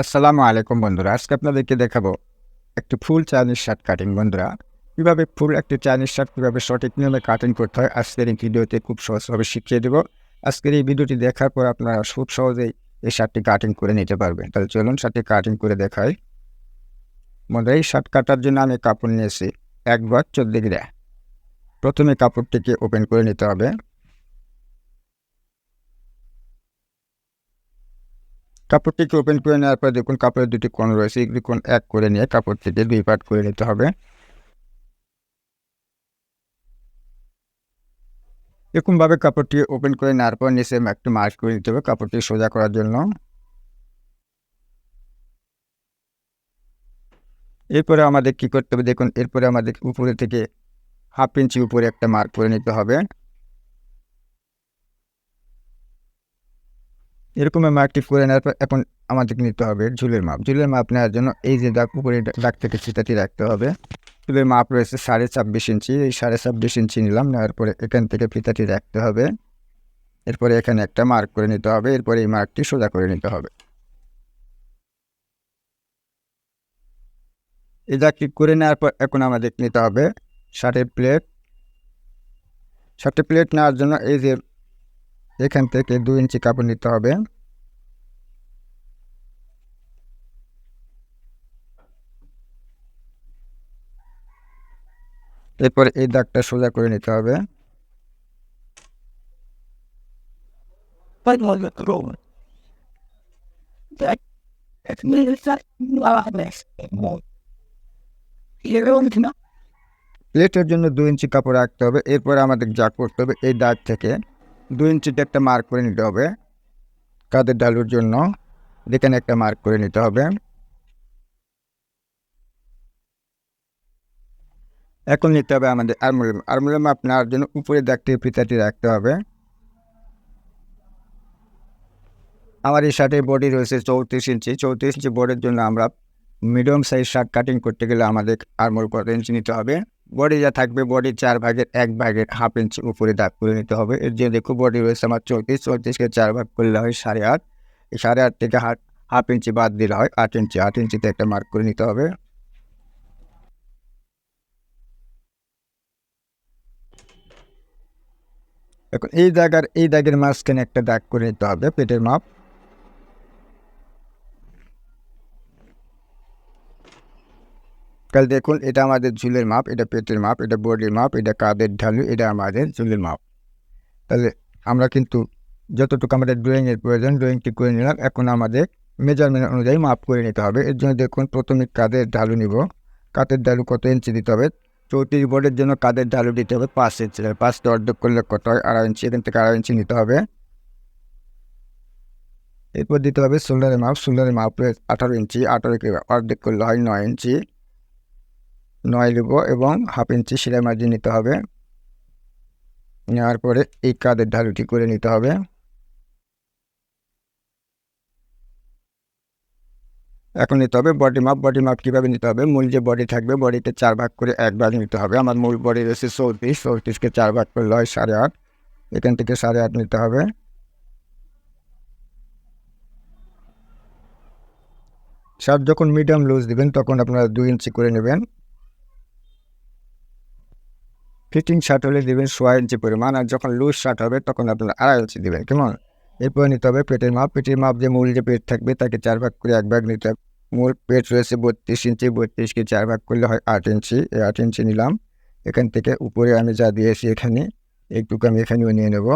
আসসালামু আলাইকুম বন্ধুরা, আজকে আপনাদেরকে দেখাবো একটি ফুল চাইনিজ শার্ট কাটিং বন্ধুরা, কীভাবে ফুল একটি চাইনিজ শার্ট, কীভাবে সঠিক নিয়মে কাটিং করতে হয়, আজকের এই ভিডিওতে খুব সহজভাবে শিখিয়ে দেবো। আজকের এই ভিডিওটি দেখার পর আপনারা খুব সহজেই এই শার্টটি কাটিং করে নিতে পারবেন। তাহলে চলুন শার্টটি কাটিং করে দেখাই। বন্ধুরা, এই শার্ট কাটার জন্য আমি কাপড় নিয়েছি এক বার চোদ্দ গ্রা প্রথমে কাপড়টিকে ওপেন করে নিতে হবে। কাপড়টিকে ওপেন করে নেওয়ার পর দেখুন কাপড়ের দুটি কোণ রয়েছে। এগুলি কোণ এক করে নিয়ে কাপড়টিকে দুই পার্ট করে নিতে হবে। এরকমভাবে কাপড়টি ওপেন করে নেওয়ার পর নিচে একটু মার্ক করে নিতে হবে কাপড়টি সোজা করার জন্য। এরপরে আমাদের কি করতে হবে? দেখুন, এরপরে আমাদের উপরে থেকে হাফ ইঞ্চি উপরে একটা মার্ক করে নিতে হবে। এরকম মার্কটি করে নেওয়ার পর এখন আমাদেরকে নিতে হবে ঝুলের মাপ। ঝুলের মাপ নেওয়ার জন্য এই যে দাগ উপরে দাগ থেকে চিতাটি রাখতে হবে। ঝুলের মাপ রয়েছে সাড়ে ছাব্বিশ ইঞ্চি। এই সাড়ে ছাব্বিশ ইঞ্চি নিলাম, নেওয়ার পরে এখান থেকে ফিতাটি রাখতে হবে। এরপরে এখানে একটা মার্ক করে নিতে হবে, এরপরে এই মার্কটি সোজা করে নিতে হবে। এই দাগটি করে নেওয়ার পর এখন আমাদের নিতে হবে শার্টের প্লেট শার্টের প্লেট নেওয়ার জন্য এই যে এখান থেকে দু ইঞ্চি কাপড় নিতে হবে। এরপর এই দাগটা সোজা করে নিতে হবে। প্লেটের জন্য দু ইঞ্চি কাপড় রাখতে হবে। এরপরে আমাদের যা করতে হবে এই দাগ থেকে দু ইঞ্চিতে একটা মার্ক করে নিতে হবে। কাদের ডালুর জন্য? যেখানে একটা মার্ক করে নিতে হবে। এখন নিতে হবে আমাদের আরমুলিয়াম আরমুলিয়াম আপনার জন্য উপরে দাগটি ফিতাটি রাখতে হবে। আমার এই শার্টের বডি রয়েছে চৌত্রিশ ইঞ্চি। চৌত্রিশ ইঞ্চি বোর্ডের জন্য আমরা মিডিয়াম সাইজ শার্ট কাটিং করতে গেলে আমাদের আরমোল কত ইঞ্চি নিতে হবে? বডি যা থাকবে বডির চার ভাগের এক ভাগের হাফ ইঞ্চি উপরে দাগ করে নিতে হবে। এর যে দেখো বডি রয়েছে আমার চৌত্রিশ চৌত্রিশকে চার ভাগ করলে হয় সাড়ে আট। এই সাড়ে আট থেকে হাট হাফ ইঞ্চি বাদ দিলে হয় আট ইঞ্চি আট ইঞ্চিতে একটা মার্ক করে নিতে হবে। এখন এই জায়গার এই দাগের মাঝখানে একটা দাগ করে নিতে হবে, পেটের মাপ। কাল দেখুন, এটা আমাদের ঝুলের মাপ, এটা পেটের মাপ, এটা বডির মাপ, এটা কাদের ঢালু, এটা আমাদের ঝুলের মাপ। তাহলে আমরা কিন্তু যতটুকু আমাদের ড্রয়িংয়ের প্রয়োজন ড্রয়িংটি করে নিলাম। এখন আমাদের মেজারমেন্ট অনুযায়ী মাপ করে নিতে হবে। এর জন্য দেখুন, প্রথমে কাদের ঢালু নিব। কাদের ঢালু কত ইঞ্চি দিতে হবে? চৌত্রিশ বোর্ডের জন্য কাদের ঢালু দিতে হবে পাঁচ ইঞ্চি পাঁচটা অর্ধেক করলে কত হয়? আড়াই ইঞ্চি এখান থেকে আড়াই ইঞ্চি নিতে হবে। এরপর দিতে হবে শোল্ডারের মাপ। শোল্ডারের মাপ আঠারো ইঞ্চি আঠারোকে অর্ধেক করলে হয় নয় ইঞ্চি নয় নেব এবং হাফ ইঞ্চি সেলাই মার্জিন নিতে হবে। নেওয়ার পরে এই কাদের ঢালুটি করে নিতে হবে। এখন নিতে হবে বডি মাপ বডি মাপ কীভাবে নিতে হবে? মূল যে বডি থাকবে বডিতে চার ভাগ করে এক ভাগ নিতে হবে। আমার মূল বডি রয়েছে চৌত্রিশ। চৌত্রিশকে চার ভাগ করে হয় সাড়ে আট। এখান থেকে সাড়ে আট নিতে হবে। শার্ট যখন মিডিয়াম লুজ দিবেন, তখন আপনারা দুই ইঞ্চি করে নেবেন। ফিটিং শার্ট হলে দেবেন সোয়া ইঞ্চি পরিমাণ আর যখন লুজ শার্ট হবে তখন আপনারা আড়াই ইঞ্চি দেবেন, কেমন? এরপরে নিতে হবে পেটের মাপ পেটের মাপ যে মূল যে পেট থাকবে তাকে চার ভাগ করে এক ভাগ নিতে হবে। মূল পেট রয়েছে বত্রিশ ইঞ্চি বত্রিশকে চার ভাগ করলে হয় আট ইঞ্চি, এই আট ইঞ্চি নিলাম। এখান থেকে উপরে আমি যা দিয়েছি এখানে একটুকু আমি এখানেও নিয়ে নেব।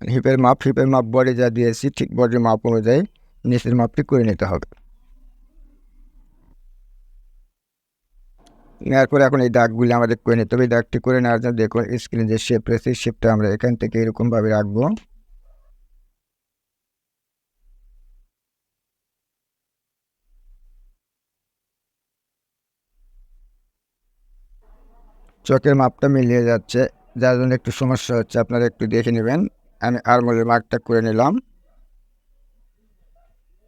হিপের মাপ হিপের মাপ বডি যা দিয়েছি ঠিক বডির মাপ অনুযায়ী নিচের মাপটি করে নিতে হবে। নেওয়ার পরে এখন এই দাগগুলি আমাদের করে নিতে হবে। এই দাগটি করে নেওয়ার জন্য দেখুন স্ক্রিনে যে শেপ রয়েছে শেপটা আমরা এখান থেকে এরকমভাবে রাখব। চোখের মাপটা মিলিয়ে যাচ্ছে, যার জন্য একটু সমস্যা হচ্ছে, আপনারা একটু দেখে নেবেন। আমি আরমোলের মার্কটা করে নিলাম।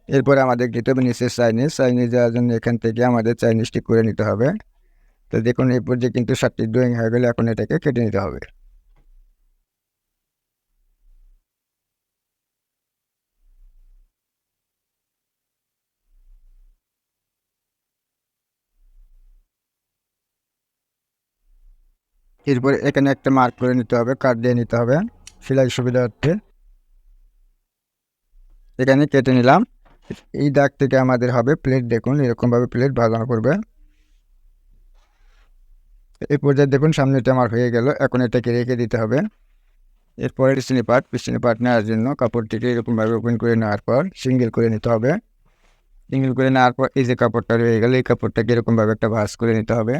এরপরে আমাদের দিতে হবে নিচে চাইনিজ চাইনিজ যাওয়ার জন্য এখান থেকে আমাদের চাইনিজটি করে নিতে হবে। তো দেখুন, এই পর্যায়ে কিন্তু সাতটি ড্রয়িং হয়ে গেলে এখন এটাকে কেটে নিতে হবে। এরপর এখানে একটা মার্ক করে নিতে হবে কাট দিয়ে নিতে হবে, সেলাই সুবিধার্থে এখানে কেটে নিলাম। এই দাগ থেকে আমাদের হবে প্লেট দেখুন, এরকমভাবে প্লেট ভাজানো করবে। এই পর্যায়ে দেখুন সামনেটা আমার হয়ে গেল। এখন এটাকে রেখে দিতে হবে। এরপরে পিছনে পার্ট পিছনে পার্ট নেওয়ার জন্য কাপড়টিকে এরকমভাবে ওপেন করে নেওয়ার পর সিঙ্গেল করে নিতে হবে। সিঙ্গেল করে নেওয়ার পর এই যে কাপড়টা রয়ে গেল, এই কাপড়টাকে এরকমভাবে একটা ভাস করে নিতে হবে।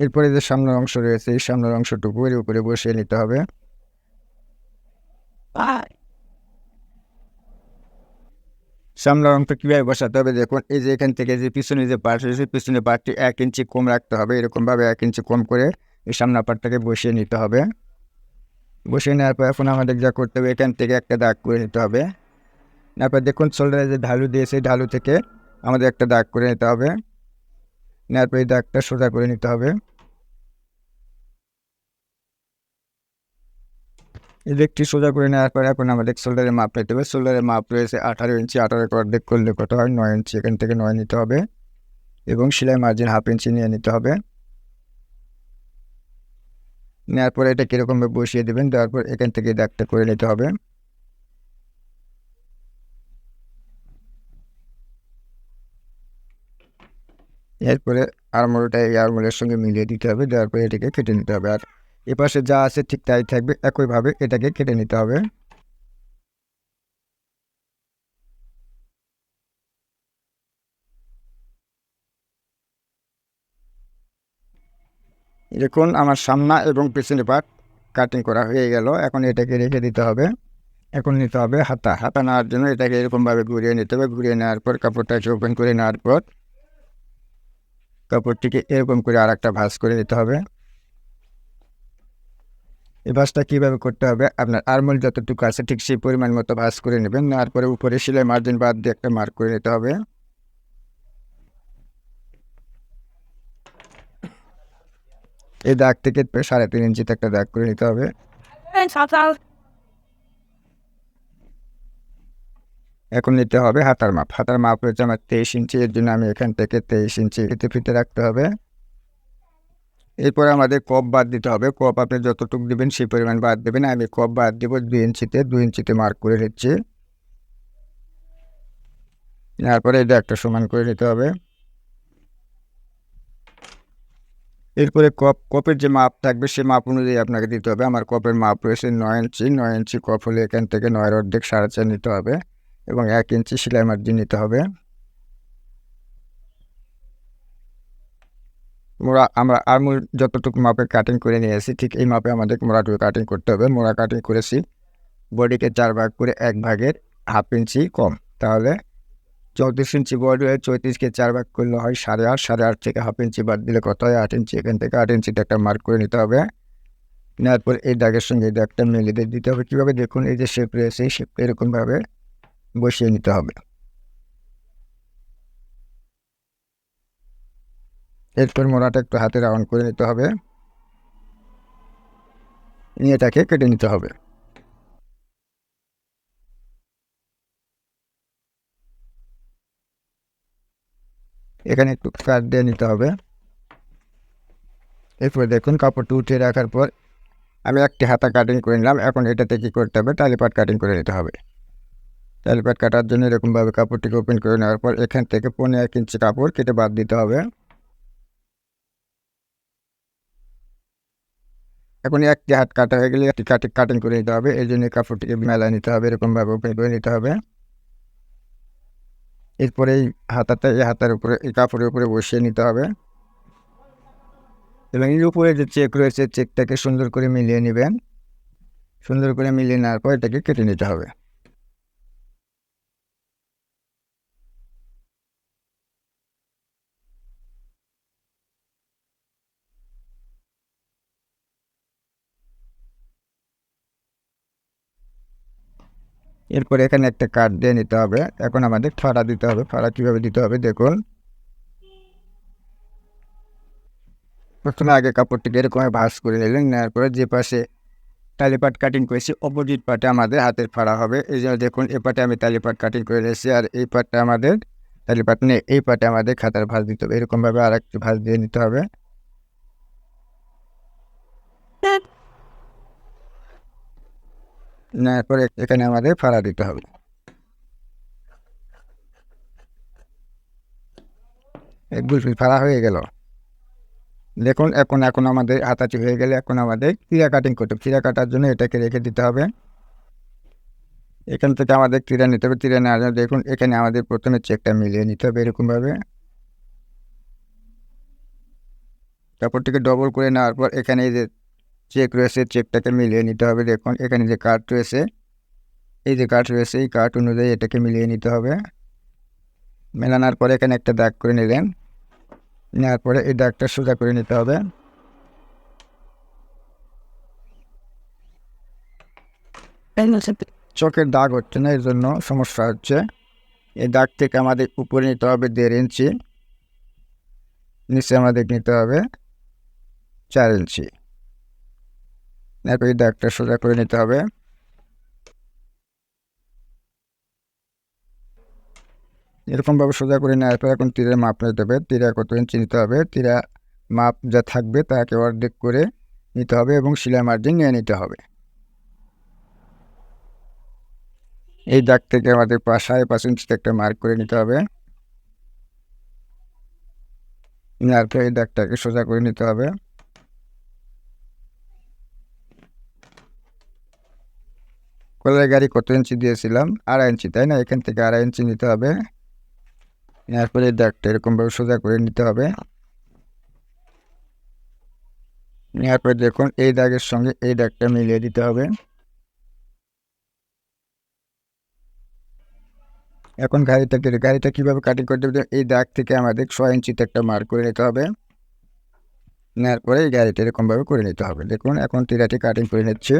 এরপরে যে সামনের অংশ রয়েছে, এই সামনের অংশটুকু এর উপরে বসিয়ে নিতে হবে। সামনের অংশ কীভাবে বসাতে হবে? দেখুন, এই যে এখান থেকে যে পিছনে যে পার্ট রয়েছে পিছনে পার্টটি এক ইঞ্চি কম রাখতে হবে। এরকমভাবে এক ইঞ্চি কম করে এই সামনের পার্টটাকে বসিয়ে নিতে হবে। বসিয়ে নেওয়ার পর এখন আমাদের যা করতে হবে, এখান থেকে একটা দাগ করে নিতে হবে। তারপর দেখুন শোল্ডারে যে ঢালু দিয়েছে ঢালু থেকে আমাদের একটা দাগ করে নিতে হবে। নেওয়ার পর এই দাগটা সোজা করে নিতে হবে। দিকটি সোজা করে নেওয়ার পরে এখন আমাদের শোল্ডারের মাপ নিতে হবে। শোল্ডারের মাপ রয়েছে আঠারো ইঞ্চি আঠারো অর্ধেক করলে কত হয়? নয় ইঞ্চি এখান থেকে নয় নিতে হবে। এবং সেলাই মার্জিন হাফ ইঞ্চি নিয়ে নিতে হবে। নেওয়ার পরে এটা কীরকমভাবে বসিয়ে দেবেন, দেওয়ার পর এখান থেকে দাগটা করে নিতে হবে। এরপরে আরমোলটা এই আরমোলের সঙ্গে মিলিয়ে দিতে হবে, দেওয়ার পরে এটাকে কেটে নিতে হবে। আর এপাশে যা আছে ঠিক তাই থাকবে, একইভাবে এটাকে কেটে নিতে হবে। দেখুন, আমার সামনা এবং পেছনে পাট কাটিং করা হয়ে গেল। এখন এটাকে রেখে দিতে হবে। এখন নিতে হবে হাতা। হাতা নেওয়ার জন্য এটাকে এরকমভাবে ঘুরিয়ে নিতে হবে। ঘুরিয়ে নেওয়ার পর কাপড়টাকে ওপেন করে নেওয়ার পর কাপড়টিকে এরকম করে আর একটা ভাঁজ করে দিতে হবে। এই ভাঁজটা কীভাবে করতে হবে? আপনার আরমোল যতটুকু আছে ঠিক সেই পরিমাণ মতো ভাঁজ করে নেবেন। নেওয়ার পরে উপরে সেলাই মার্জিন বাদ দিয়ে একটা মার্ক করে নিতে হবে। এই দাগ থেকে সাড়ে তিন ইঞ্চিতে একটা দাগ করে নিতে হবে। এখন নিতে হবে হাতার মাপ। হাতার মাপ হচ্ছে আমার তেইশ ইঞ্চি, এর জন্য আমি এখান থেকে তেইশ ইঞ্চি ফিতে রাখতে হবে। এরপরে আমাদের কপ বাদ দিতে হবে। কপ আপনি যতটুকু দেবেন সেই পরিমাণ বাদ দেবেন। আমি কপ বাদ দেবো দুই ইঞ্চিতে দুই ইঞ্চিতে মার্ক করে নিচ্ছি। তারপরে এটা একটা সমান করে নিতে হবে। এরপরে কপ কপের যে মাপ থাকবে সে মাপ অনুযায়ী আপনাকে দিতে হবে। আমার কপের মাপ রয়েছে নয় ইঞ্চি। নয় ইঞ্চি কপ হলে এখান থেকে নয়ের অর্ধেক সাড়ে চার নিতে হবে এবং এক ইঞ্চি সেলাই মার্জিন নিতে হবে। মোড়া আমরা আরমুল যতটুকু মাপে কাটিং করে নিয়েছি, ঠিক এই মাপে আমাদের মোড়াটুকু কাটিং করতে হবে। মোড়া কাটিং করেছি বডিকে চার ভাগ করে এক ভাগের হাফ ইঞ্চি কম। তাহলে চৌত্রিশ ইঞ্চি বডি হয়ে চৌত্রিশকে চার ভাগ করলে হয় সাড়ে আট সাড়ে আট থেকে হাফ ইঞ্চি বাদ দিলে কত হয়? আট ইঞ্চি এখান থেকে আট ইঞ্চিটা একটা মার্ক করে নিতে হবে। নেওয়ার পর এই দাগের সঙ্গে এই দাগটা দিয়ে দিতে হবে। কীভাবে? দেখুন, এই যে শেপ রয়েছে, এই শেপটা এরকমভাবে বসিয়ে নিতে হবে। এরপর মোড়াটা একটু হাতে রাউন্ড করে নিতে হবে। নিয়ে এটাকে কেটে নিতে হবে। এখানে একটু কাট দিয়ে নিতে হবে। এরপর দেখুন কাপড়টা উঠিয়ে রাখার পর আমি একটি হাতা কাটিং করে নিলাম। এখন এটাতে কী করতে হবে? টালিপাট কাটিং করে নিতে হবে। টালিপাট কাটার জন্য এরকমভাবে কাপড়টিকে ওপেন করে নেওয়ার পর এখান থেকে পনেরো এক ইঞ্চি কাপড় কেটে বাদ দিতে হবে। এখন একটি হাত কাটা হয়ে গেলে একটি কাটি কাটিং করে নিতে হবে। এই জন্য কাপড়টিকে মেলায় নিতে হবে এরকমভাবে ওপেন করে নিতে হবে। এরপরে এই হাতাটা, এই হাতার উপরে, এই কাপড়ের উপরে বসিয়ে নিতে হবে। এবং এর উপরে যে চেক রয়েছে, চেকটাকে সুন্দর করে মিলিয়ে নেবেন। সুন্দর করে মিলিয়ে নেওয়ার পর এটাকে কেটে নিতে হবে। এরপরে এখানে একটা কাট দিয়ে নিতে হবে। এখন আমাদের ফাড়া দিতে হবে। ফাড়া কীভাবে দিতে হবে দেখুন। প্রথমে আগে কাপড়টিকে এরকম ভাঁজ করে নিলেন। নেওয়ার পরে যে পাশে তালিপাট কাটিং করেছি, অপোজিট পাটে আমাদের হাতের ফাড়া হবে। এই জন্য দেখুন, এ পাটে আমি তালিপাট কাটিং করে নিয়েছি আর এই পাটটা আমাদের তাহলে পাট নিয়ে এই পাটে আমাদের খাতার ভাঁজ দিতে হবে। এরকমভাবে আর একটু ভাঁজ দিয়ে নিতে হবে। নেওয়ার পরে এখানে আমাদের ফাড়া দিতে হবে। এক গুলফি ফাড়া হয়ে গেল। দেখুন, এখন এখন আমাদের হাতাচি হয়ে গেলে এখন আমাদের ক্রিয়া কাটিং করতে হবে। ক্রিয়া কাটার জন্য এটাকে রেখে দিতে হবে। এখান থেকে আমাদের ক্রিয়া নিতে হবে। ক্রিয়া নেওয়ার জন্য দেখুন, এখানে আমাদের প্রথমে চেকটা মিলিয়ে নিতে হবে এরকমভাবে। কাপড়টিকে ডবল করে নেওয়ার পর এখানে এই যে চেক রয়েছে, চেকটাকে মিলিয়ে নিতে হবে। দেখুন, এখানে যে কার্ড রয়েছে, এই যে কার্ড রয়েছে, এই কার্ড অনুযায়ী এটাকে মিলিয়ে নিতে হবে। মেলানোর পরে এখানে একটা দাগ করে নিলেন। নেওয়ার পরে এই দাগটা সোজা করে নিতে হবে। চোখের দাগ হচ্ছে না এর জন্য সমস্যা হচ্ছে। এই দাগ থেকে আমাদের উপরে নিতে হবে দেড় ইঞ্চি, নিচে আমাদের নিতে হবে চার ইঞ্চি। এরপর এই দাগটা সোজা করে নিতে হবে। এরকমভাবে সোজা করে নেওয়ার পর এখন তীরের মাপ নিতে হবে। তীরা কত ইঞ্চি নিতে হবে? তীরা মাপ যা থাকবে তাকে অর্ধেক করে নিতে হবে এবং শিলা মার্জিন নিয়ে নিতে হবে। এই দাগ থেকে আমাদের পাঁচ সাড়ে পাঁচ ইঞ্চিতে একটা মার্ক করে নিতে হবে। নেওয়ার পর এই দাগটাকে সোজা করে নিতে হবে। কলার গাড়ি কত ইঞ্চি দিয়েছিলাম? আড়াই ইঞ্চি, তাই না? এখান থেকে আড়াই ইঞ্চি নিতে হবে। নেওয়ার পরে দাগটা এরকমভাবে সোজা করে নিতে হবে। নেওয়ার পরে দেখুন, এই দাগের সঙ্গে এই দাগটা মিলিয়ে দিতে হবে। এখন গাড়িটাকে গাড়িটা কীভাবে কাটিং করতে হবে? এই দাগ থেকে আমাদের ছয় ইঞ্চিতে একটা মার্ক করে নিতে হবে। নেওয়ার পরে এই গাড়িটা এরকমভাবে করে নিতে হবে। দেখুন, এখন টিরাটি কাটিং করে নিচ্ছে।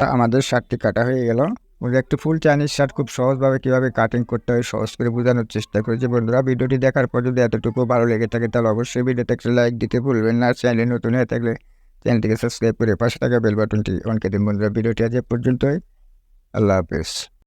আমাদের শার্টটি কাটা হয়ে গেল। বন্ধুরা একটু ফুল চাইনিজ শার্ট খুব সহজভাবে কীভাবে কাটিং করতে হয় সহজ করে বোঝানোর চেষ্টা করেছি। বন্ধুরা, ভিডিওটি দেখার পর যদি এতটুকু ভালো লেগে থাকে তাহলে অবশ্যই ভিডিওতে একটা লাইক দিতে ভুলবেন না। চ্যানেলে নতুন হয়ে থাকলে চ্যানেলটিকে সাবস্ক্রাইব করে পাশে থাকা বেল বাটনটি অন দিন। বন্ধুরা, ভিডিওটি আজ পর্যন্তই। আল্লাহ হাফেজ।